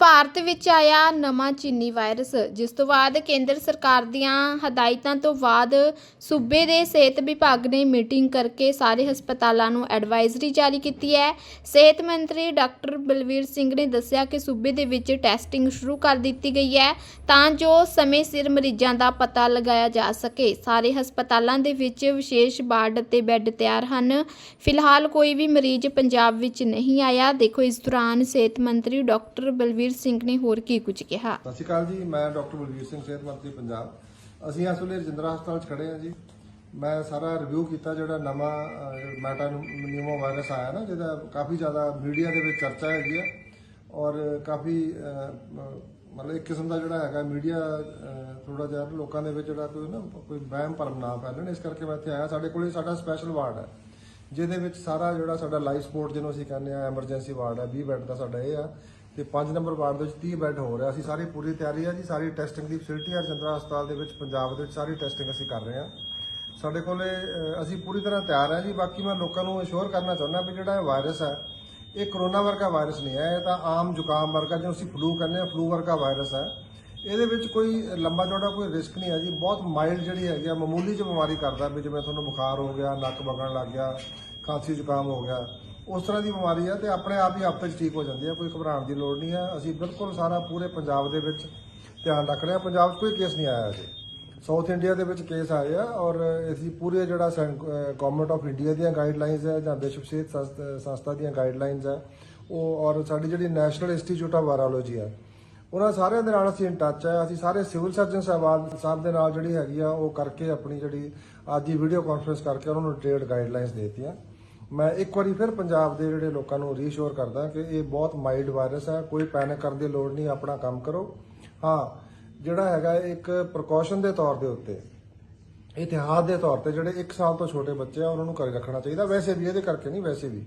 ਭਾਰਤ ਵਿੱਚ ਆਇਆ ਨਵਾਂ ਚੀਨੀ ਵਾਇਰਸ, ਜਿਸ ਤੋਂ ਬਾਅਦ ਕੇਂਦਰ ਸਰਕਾਰ ਦੀਆਂ ਹਦਾਇਤਾਂ ਤੋਂ ਬਾਅਦ ਸੂਬੇ ਦੇ ਸਿਹਤ ਵਿਭਾਗ ਨੇ ਮੀਟਿੰਗ ਕਰਕੇ ਸਾਰੇ ਹਸਪਤਾਲਾਂ ਨੂੰ ਐਡਵਾਈਜ਼ਰੀ ਜਾਰੀ ਕੀਤੀ ਹੈ। ਸਿਹਤ ਮੰਤਰੀ ਡਾਕਟਰ ਬਲਵੀਰ ਸਿੰਘ ਨੇ ਦੱਸਿਆ ਕਿ ਸੂਬੇ ਦੇ ਵਿੱਚ ਟੈਸਟਿੰਗ ਸ਼ੁਰੂ ਕਰ ਦਿੱਤੀ ਗਈ ਹੈ ਤਾਂ ਜੋ ਸਮੇਂ ਸਿਰ ਮਰੀਜ਼ਾਂ ਦਾ ਪਤਾ ਲਗਾਇਆ ਜਾ ਸਕੇ। ਸਾਰੇ ਹਸਪਤਾਲਾਂ ਦੇ ਵਿੱਚ ਵਿਸ਼ੇਸ਼ ਵਾਰਡ ਅਤੇ ਬੈੱਡ ਤਿਆਰ ਹਨ। ਫਿਲਹਾਲ ਕੋਈ ਵੀ ਮਰੀਜ਼ ਪੰਜਾਬ ਵਿੱਚ ਨਹੀਂ ਆਇਆ। ਦੇਖੋ, ਇਸ ਦੌਰਾਨ ਸਿਹਤ ਮੰਤਰੀ ਡਾਕਟਰ ਬਲਵੀਰ ਸਿੰਘ ਨੇ ਹੋਰ ਕੀ ਕੁਝ ਕਿਹਾ? ਸਤਿ ਸ਼੍ਰੀ ਅਕਾਲ ਜੀ, ਮੈਂ ਡਾਕਟਰ ਬਲਵੀਰ ਸਿੰਘ, ਸਿਹਤ ਮੰਤਰੀ ਪੰਜਾਬ। ਅਸੀਂ ਇਸ ਵੇਲੇ ਰਜਿੰਦਰਾ ਹਸਪਤਾਲ 'ਚ ਖੜੇ ਹਾਂ ਜੀ। ਮੈਂ ਸਾਰਾ ਰਿਵਿਊ ਕੀਤਾ, ਜਿਹੜਾ ਨਵਾਂ ਮੈਟਾ ਨਿਊਮੋ ਵਾਇਰਸ ਆਇਆ ਨਾ, ਜਿਹਦਾ ਕਾਫੀ ਜ਼ਿਆਦਾ ਮੀਡੀਆ ਦੇ ਵਿੱਚ ਚਰਚਾ ਹੈਗੀ ਹੈ ਔਰ ਕਾਫੀ ਮਤਲਬ ਇੱਕ ਕਿਸਮ ਦਾ ਜਿਹੜਾ ਹੈਗਾ ਮੀਡੀਆ ਥੋੜਾ ਜਿਹਾ ਲੋਕਾਂ ਦੇ ਵਿੱਚ ਜਿਹੜਾ ਕੋਈ ਨਾ, ਕੋਈ ਵਹਿਮ ਭਰਮ ਨਾ ਫੈਲਣ। ਇਸ ਕਰਕੇ ਮੈਂ ਇੱਥੇ ਆਇਆ। ਸਾਡੇ ਕੋਲੇ ਸਾਡਾ ਸਪੈਸ਼ਲ ਵਾਰਡ ਹੈ, ਜਿਹਦੇ ਵਿੱਚ ਸਾਰਾ ਜਿਹੜਾ ਸਾਡਾ ਲਾਈਫ ਸਪੋਰਟ ਜਿਹਨੂੰ ਅਸੀਂ ਕਹਿੰਦੇ ਆ ਐਮਰਜੈਂਸੀ ਵਾਰਡ ਹੈ 20 ਬੈੱਡ ਦਾ ਸਾਡਾ ਇਹ ਆ। ਤੇ 5 ਨੰਬਰ ਵਾਰਡ ਦੇ ਵਿੱਚ 30 ਬੈੱਡ ਹੋ ਰਿਹਾ। ਅਸੀਂ ਸਾਰੀ ਪੂਰੀ ਤਿਆਰੀ ਆ ਜੀ, ਸਾਰੀ ਟੈਸਟਿੰਗ ਦੀ ਫੈਸਿਲਿਟੀ ਆ। ਰਜਿੰਦਰਾ ਹਸਪਤਾਲ ਦੇ ਵਿੱਚ ਪੰਜਾਬ ਦੇ ਵਿੱਚ ਸਾਰੀ ਟੈਸਟਿੰਗ ਅਸੀਂ ਕਰ ਰਹੇ ਹਾਂ ਸਾਡੇ ਕੋਲੇ ਅਸੀਂ ਪੂਰੀ ਤਰ੍ਹਾਂ ਤਿਆਰ ਹਾਂ ਜੀ। ਬਾਕੀ ਮੈਂ ਲੋਕਾਂ ਨੂੰ ਅਸ਼ੋਰ ਕਰਨਾ ਚਾਹੁੰਦਾ ਵੀ ਜਿਹੜਾ ਇਹ ਵਾਇਰਸ ਹੈ ਇਹ ਕਰੋਨਾ ਵਰਗਾ ਵਾਇਰਸ ਨਹੀਂ ਹੈ ਇਹ ਤਾਂ ਆਮ ਜ਼ੁਕਾਮ ਵਰਗਾ ਜਿਹਨੂੰ ਅਸੀਂ ਫਲੂ ਕਹਿੰਦੇ ਆ ਫਲੂ ਵਰਗਾ ਵਾਇਰਸ ਹੈ ਇਹਦੇ ਵਿੱਚ ਕੋਈ ਲੰਬਾ ਚੌੜਾ ਕੋਈ ਰਿਸਕ ਨਹੀਂ ਹੈ ਜੀ। ਬਹੁਤ ਮਾਈਲਡ ਜਿਹੜੀ ਹੈਗੀ ਆ, ਮਾਮੂਲੀ ਜਿਹੀ ਬਿਮਾਰੀ ਕਰਦਾ ਵੀ ਜਿਵੇਂ ਤੁਹਾਨੂੰ ਬੁਖਾਰ ਹੋ ਗਿਆ, ਨੱਕ ਵਗਣ ਲੱਗ ਗਿਆ, ਖਾਂਸੀ ਜ਼ੁਕਾਮ ਹੋ ਗਿਆ। ਉਸ ਤਰ੍ਹਾਂ ਦੀ ਬਿਮਾਰੀ ਆ ਤੇ ਆਪਣੇ ਆਪ ਹੀ ਹਫ਼ਤੇ 'ਚ ਠੀਕ ਹੋ ਜਾਂਦੀ ਹੈ ਕੋਈ ਘਬਰਾਉਣ ਦੀ ਲੋੜ ਨਹੀਂ ਹੈ ਅਸੀਂ ਬਿਲਕੁਲ ਸਾਰਾ ਪੂਰੇ ਪੰਜਾਬ ਦੇ ਵਿੱਚ ਧਿਆਨ ਰੱਖ ਰਹੇ ਹਾਂ ਪੰਜਾਬ 'ਚ ਕੋਈ ਕੇਸ ਨਹੀਂ ਆਇਆ ਜੀ ਸਾਊਥ ਇੰਡੀਆ ਦੇ ਵਿੱਚ ਕੇਸ ਆਏ ਆ ਔਰ ਅਸੀਂ ਪੂਰੇ ਜਿਹੜਾ ਗਵਰਨਮੈਂਟ ਆਫ ਇੰਡੀਆ ਦੀਆਂ ਗਾਈਡਲਾਈਨਸ ਹੈ ਜਾਂ ਵਿਸ਼ਵ ਸਿਹਤ ਸੰਸ- ਸੰਸਥਾ ਦੀਆਂ ਗਾਈਡਲਾਈਨਸ ਹੈ ਉਹ ਔਰ ਸਾਡੀ ਜਿਹੜੀ ਨੈਸ਼ਨਲ ਇੰਸਟੀਚਿਊਟ ਆਫ ਵਾਇਰੋਲੋਜੀ ਹੈ ਉਹਨਾਂ ਸਾਰਿਆਂ ਦੇ ਨਾਲ ਅਸੀਂ ਇਨ ਟੱਚ ਹੈ ਅਸੀਂ ਸਾਰੇ ਸਿਵਲ ਸਰਜਨ ਸਾਹਿਬਾਨ ਸਾਹਿਬ ਦੇ ਨਾਲ ਜਿਹੜੀ ਹੈਗੀ ਆ, ਉਹ ਕਰਕੇ ਆਪਣੀ ਜਿਹੜੀ ਅੱਜ ਦੀ ਵੀਡੀਓ ਕਾਨਫਰੰਸ ਕਰਕੇ ਉਹਨਾਂ ਨੂੰ ਡਿਟੇਲਡ ਗਾਈਡਲਾਈਨਸ ਦੇਤੀਆਂ। ਮੈਂ ਇੱਕ ਵਾਰੀ ਫਿਰ ਪੰਜਾਬ ਦੇ ਜਿਹੜੇ ਲੋਕਾਂ ਨੂੰ ਰੀਸ਼ੋਰ ਕਰਦਾ ਕਿ ਇਹ ਬਹੁਤ ਮਾਈਲਡ ਵਾਇਰਸ ਹੈ, ਕੋਈ ਪੈਨਿਕ ਕਰਨ ਦੀ ਲੋੜ ਨਹੀਂ, ਆਪਣਾ ਕੰਮ ਕਰੋ। ਹਾਂ, ਜਿਹੜਾ ਹੈਗਾ ਇੱਕ ਪ੍ਰੀਕਾਸ਼ਨ ਦੇ ਤੌਰ ਦੇ ਉੱਤੇ, ਇਤਿਹਾਸ ਦੇ ਤੌਰ ਤੇ ਜਿਹੜੇ 1 ਸਾਲ ਤੋਂ ਛੋਟੇ ਬੱਚੇ ਆ, ਉਹਨਾਂ ਨੂੰ ਘਰੇ ਰੱਖਣਾ ਚਾਹੀਦਾ, ਵੈਸੇ ਵੀ, ਇਹਦੇ ਕਰਕੇ ਨਹੀਂ, ਵੈਸੇ ਵੀ।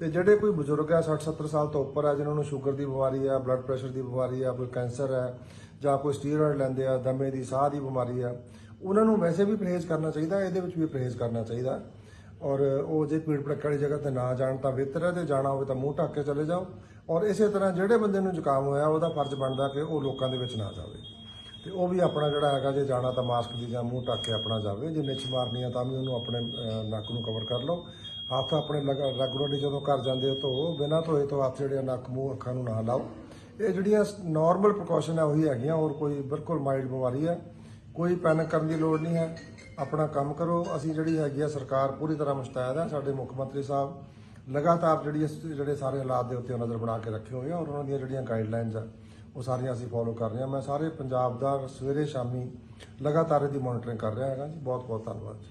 ਤੇ ਜਿਹੜੇ ਕੋਈ ਬਜ਼ੁਰਗ ਆ 60 70 ਸਾਲ ਤੋਂ ਉੱਪਰ ਆ, ਜਿਨ੍ਹਾਂ ਨੂੰ ਸ਼ੂਗਰ ਦੀ ਬਿਮਾਰੀ ਆ ਬਲੱਡ ਪ੍ਰੈਸ਼ਰ ਦੀ ਬਿਮਾਰੀ ਆ, ਕੋਈ ਕੈਂਸਰ ਹੈ ਜਾਂ ਕੋਈ ਸਟੀਰੋਇਡ ਲੈਂਦੇ ਆ, ਦਮੇ ਦੀ, ਸਾਹ ਦੀ ਬਿਮਾਰੀ ਆ, ਉਹਨਾਂ ਨੂੰ ਵੈਸੇ ਵੀ ਪਰਹੇਜ਼ ਕਰਨਾ ਚਾਹੀਦਾ, ਇਹਦੇ ਵਿੱਚ ਵੀ ਪਰਹੇਜ਼ ਕਰਨਾ ਚਾਹੀਦਾ। ਔਰ ਉਹ ਜੇ ਭੀੜ ਭੜੱਕੇ ਵਾਲੀ ਜਗ੍ਹਾ ਤੇ ਨਾ ਜਾਣ ਤਾਂ ਬਿਹਤਰ ਹੈ, ਜੇ ਜਾਣਾ ਹੋਵੇ ਤਾਂ ਮੂੰਹ ਢੱਕ ਕੇ ਚਲੇ ਜਾਓ। ਔਰ ਇਸੇ ਤਰ੍ਹਾਂ ਜਿਹੜੇ ਬੰਦੇ ਨੂੰ ਜ਼ੁਕਾਮ ਹੋਇਆ, ਉਹਦਾ ਫਰਜ਼ ਬਣਦਾ ਕਿ ਉਹ ਲੋਕਾਂ ਦੇ ਵਿੱਚ ਨਾ ਜਾਵੇ। ਤੇ ਉਹ ਵੀ ਆਪਣਾ ਜਿਹੜਾ ਹੈਗਾ, ਜੇ ਜਾਣਾ ਤਾਂ ਮਾਸਕ ਦੀ ਜਾਂ ਮੂੰਹ ਢੱਕ ਕੇ ਆਪਣਾ ਜਾਵੇ। ਜੇ ਨਿੱਛ ਮਾਰਨੀ ਆ ਤਾਂ ਵੀ ਉਹਨੂੰ ਆਪਣੇ ਨੱਕ ਨੂੰ ਕਵਰ ਕਰ ਲਓ। ਹੱਥ ਆਪਣੇ ਰੈਗੂਲਰਲੀ ਜਦੋਂ ਘਰ ਜਾਂਦੇ ਹੋ ਧੋ, ਬਿਨਾਂ ਧੋਏ ਤੋਂ ਹੱਥ ਜਿਹੜੇ ਆ ਨੱਕ, ਮੂੰਹ, ਅੱਖਾਂ ਨੂੰ ਨਾ ਲਾਓ। ਇਹ ਜਿਹੜੀਆਂ ਨਾਰਮਲ ਪ੍ਰੀਕਾਸ਼ਨ ਆ, ਉਹੀ ਹੈਗੀਆਂ। ਔਰ ਕੋਈ ਬਿਲਕੁਲ ਮਾਈਲਡ ਬਿਮਾਰੀ ਹੈ ਕੋਈ ਪੈਨਿਕ ਕਰਨ ਦੀ ਲੋੜ ਨਹੀਂ ਹੈ। ਆਪਣਾ ਕੰਮ ਕਰੋ। ਅਸੀਂ ਜਿਹੜੀ ਹੈਗੀ ਆ ਸਰਕਾਰ ਪੂਰੀ ਤਰ੍ਹਾਂ ਮੁਸ਼ਤੈਦ ਹੈ ਸਾਡੇ ਮੁੱਖ ਮੰਤਰੀ ਸਾਹਿਬ ਲਗਾਤਾਰ ਜਿਹੜੀ ਇਸ- ਜਿਹੜੇ ਸਾਰੇ ਹਾਲਾਤ ਦੇ ਉੱਤੇ ਨਜ਼ਰ ਬਣਾ ਕੇ ਰੱਖੇ ਹੋਏ ਆ ਔਰ ਉਹਨਾਂ ਦੀਆਂ ਜਿਹੜੀਆਂ ਗਾਈਡਲਾਈਨਸ ਆ, ਉਹ ਸਾਰੀਆਂ ਅਸੀਂ ਫੋਲੋ ਕਰ ਰਹੇ ਹਾਂ। ਮੈਂ ਸਾਰੇ ਪੰਜਾਬ ਦਾ ਸਵੇਰੇ ਸ਼ਾਮੀ ਲਗਾਤਾਰ ਇਹਦੀ ਮੋਨੀਟਰਿੰਗ ਕਰ ਰਿਹਾ ਹੈਗਾ ਜੀ। ਬਹੁਤ ਬਹੁਤ ਧੰਨਵਾਦ ਜੀ।